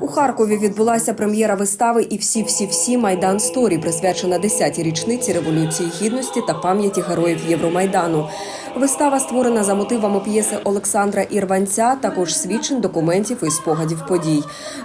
У Харкові відбулася прем'єра вистави і всі всі всі Майдан Сторі, присвячена 10-й річниці революції гідності та пам'яті героїв Євромайдану. Вистава створена за мотивами п'єси Олександра Ірванця, також свідчень, документів і спогадів подій.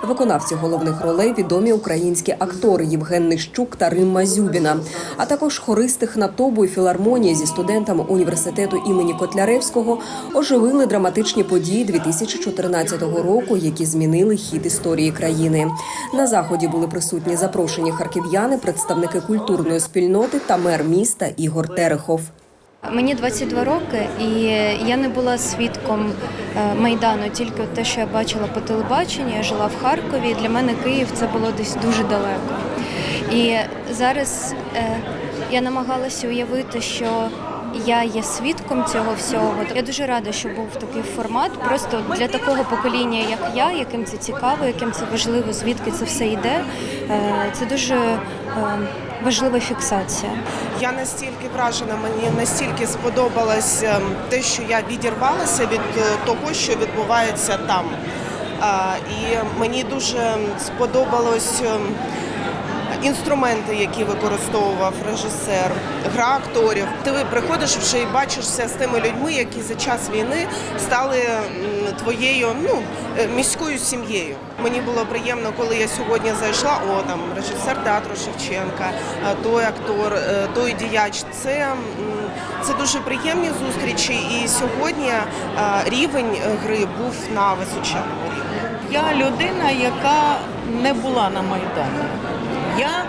Виконавці головних ролей відомі українські актори Євген Нищук та Римма Зюбіна, а також хористи хнатобу і філармонії зі студентами університету імені Котляревського оживили драматичні події 2014 року, які змінили хід історії країни. На заході були присутні запрошені харків'яни, представники культурної спільноти та мер міста Ігор Терехов. Мені 22 роки, і я не була свідком е, майдану, тільки те, що я бачила по телебаченню. Я жила в Харкові. Для мене Київ це було десь дуже далеко. І зараз е, я намагалася уявити, що я є свідком цього всього. Я дуже рада, що був такий формат. Просто для такого покоління, як я, яким це цікаво, яким це важливо, звідки це все йде. е, Це дуже е, важлива фіксація. Я настільки вражена, мені настільки сподобалось ем, те, що я відірвалася від е, того, що відбувається там. І мені дуже сподобалось ем, інструменти, які використовував режисер, гра акторів. Ти приходиш вже і бачишся з тими людьми, які за час війни стали твоєю ну, е, міською сім'єю. Мені було приємно, коли я сьогодні зайшла. О, там режисер театру Шевченка, е, той актор, е, той діяч. Це, це дуже приємні зустрічі. І сьогодні рівень гри був на височеному рівні. Я людина, яка не була на Майдані. Я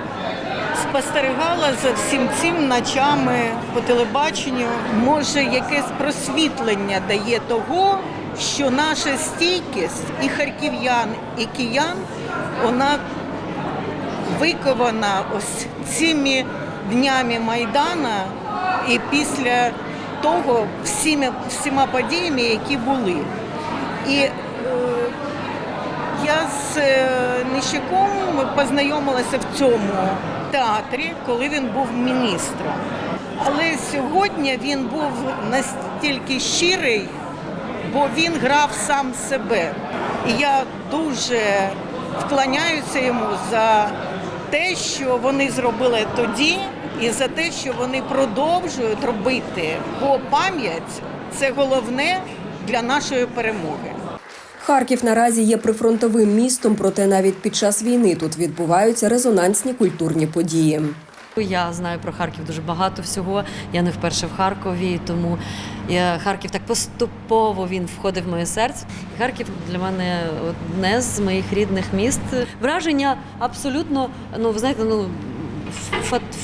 спостерігала за всім цим ночами по телебаченню. Може, якесь просвітлення дає того, що наша стійкість і харків'ян, і киян, вона викована ось цими днями Майдана і після того всіма, всіма подіями, які були. І е, я з е, Нищаком познайомилася в цьому театрі, коли він був міністром. Але сьогодні він був настільки щирий, бо він грав сам себе. І я дуже вклоняюся йому за те, що вони зробили тоді, і за те, що вони продовжують робити. Бо пам'ять це головне для нашої перемоги. Харків наразі є прифронтовим містом, проте навіть під час війни тут відбуваються резонансні культурні події. Я знаю про Харків дуже багато всього. Я не вперше в Харкові, тому я, Харків так поступово він входив в моє серце. Харків для мене одне з моїх рідних міст. Враження абсолютно, ну ви знаєте, ну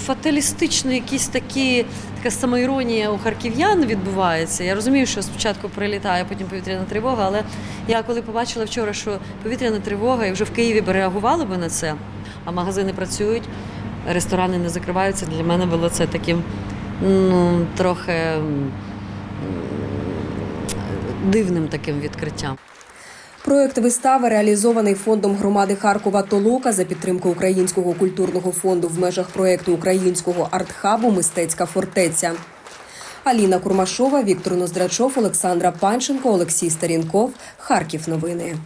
фаталістично, якісь такі така самоіронія у харків'ян відбувається. Я розумію, що спочатку прилітає, потім повітряна тривога. Але я коли побачила вчора, що повітряна тривога, і вже в Києві би реагували би на це, а магазини працюють ресторани не закриваються. Для мене було це таким ну, трохи дивним таким відкриттям. Проект вистави реалізований фондом громади Харкова Толока за підтримки Українського культурного фонду в межах проекту українського артхабу Мистецька фортеця. Аліна Курмашова, Віктор Ноздрачов, Олександра Панченко, Олексій Старінков. Харків. Новини.